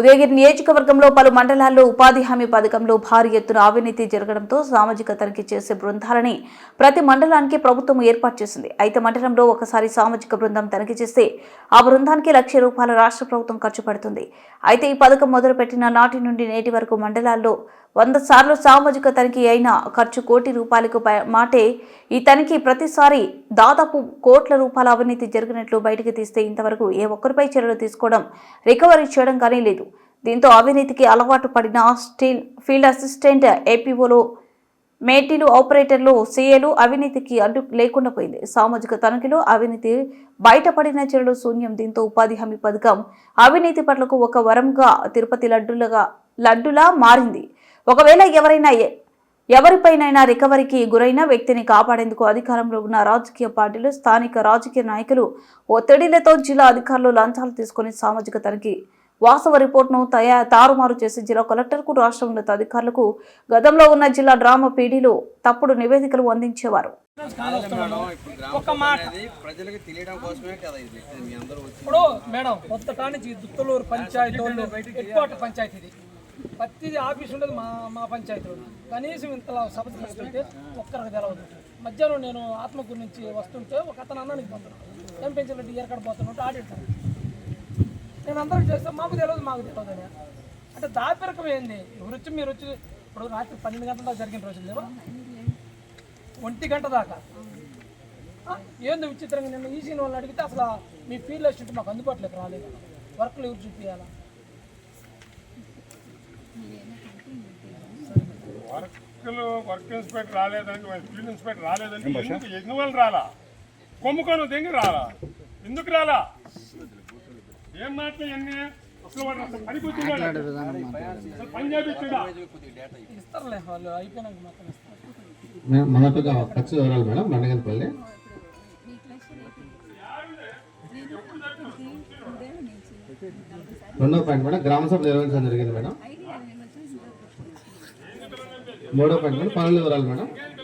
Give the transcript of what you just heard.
ఉదయగిరి నియోజకవర్గంలో పలు మండలాల్లో ఉపాధి హామీ పథకంలో భారీ ఎత్తున అవినీతి జరగడంతో సామాజిక తనిఖీ చేసే బృందాలని ప్రతి మండలానికి ప్రభుత్వం ఏర్పాటు చేసింది. అయితే మండలంలో ఒకసారి సామాజిక బృందం తనిఖీ చేస్తే ఆ బృందానికి లక్ష రూపాయల రాష్ట్ర ప్రభుత్వం ఖర్చు పెడుతుంది. అయితే ఈ పథకం మొదలుపెట్టిన నాటి నుండి నేటి వరకు మండలాల్లో వంద సార్లు సామాజిక తనిఖీ అయిన ఖర్చు కోటి రూపాయలకు మాటే ఈ తనిఖీ ప్రతిసారి దాదాపు కోట్ల రూపాయల అవినీతి జరిగినట్లు బయటకు తీస్తే ఇంతవరకు ఏ ఒక్కరిపై చర్యలు తీసుకోవడం రికవరీ చేయడం కానీ లేదు. దీంతో అవినీతికి అలవాటు పడిన స్టీల్ ఫీల్డ్ అసిస్టెంట్ ఏపీఓలో మేటీలు ఆపరేటర్లు సీఏలు అవినీతికి అడ్డు లేకుండా పోయింది. సామాజిక తనిఖీలో అవినీతి బయటపడిన చర్యలు శూన్యం. దీంతో ఉపాధి హామీ పథకం అవినీతి పట్లకు ఒక వరంగా తిరుపతి లడ్డులుగా లడ్డులా మారింది. ఒకవేళ ఎవరైనా ఎవరిపైనైనా రికవరీకి గురైన వ్యక్తిని కాపాడేందుకు అధికారంలో ఉన్న రాజకీయ పార్టీలు స్థానిక రాజకీయ నాయకులు ఒత్తిడిలతో జిల్లా అధికారులు లంచాలు తీసుకుని సామాజిక తనిఖీ వాస్తవ రిపోర్ట్ను తయా తారుమారు చేసి జిల్లా కలెక్టర్కు రాష్ట్ర ఉన్నత అధికారులకు గతంలో ఉన్న జిల్లా డ్రామా పీడీలు తప్పుడు నివేదికలు అందించేవారు. మేడం ప్రజలకు తెలియడం కోసమే కదా ఇది మీ అందరూ ఇప్పుడు మేడం కొత్త కానించి దుత్తలూరు పంచాయతీ పంచాయతీ ఇది. ప్రతి ఆఫీస్ ఉండేది మా మా పంచాయతీ కనీసం ఇంతలా సభ తీసుకెళ్తే ఒక్కరికి తెలవదు. మధ్యాహ్నం నేను ఆత్మకూరు నుంచి వస్తుంటే ఒక అతను అన్నానికి పోతున్నాను ఏం పెంచాలంటే ఎక్కడ పోతున్నట్టు ఆడిటాను నేను అందరికి చేస్తే. మాకు తెలియదు మాకు తెలియదు అని. అంటే దాపెరకం ఏంది? ఎవరు వచ్చి మీరు వచ్చి ఇప్పుడు రాత్రి పన్నెండు గంటల దాకా జరిగిన రోజులు లేవా? ఒంటి గంట దాకా. ఏందో విచిత్రంగా నిన్న ఈసీ వాళ్ళని అడిగితే అసలు మీ ఫీల్డ్ అసిస్టెంట్ మాకు అందుబాటులోకి రాలేదు. వర్క్లు ఎవరు చూపించాలా వర్క్లు వర్క్ ఇన్స్పెక్టర్ రాలేదని ఫీల్డ్ ఇన్స్పెక్టర్ రాలేదని ఎందుకు ఎగ్నవల్ రాలా? కొమ్ముకొని దెంగి రాలా? ఎందుకు రాలా? ఏం మాటలు ఇవన్నీ అసలు వాడు అసలు పని కూర్చున్నాడు అసలు పని చేపించుడా కొద్దిగా డేటా ఇస్తారులే వాళ్ళు అయిపోయినాక మాత్రం ఇస్తారు. మేడం మొదటగా ఖర్చు వివరాలు మేడం బండగంపల్లి రెండో పాయింట్ మేడం గ్రామ సభ నిర్వహించడం జరిగింది మేడం. మూడో పాయింట్ మేడం పనుల వివరాలు మేడం.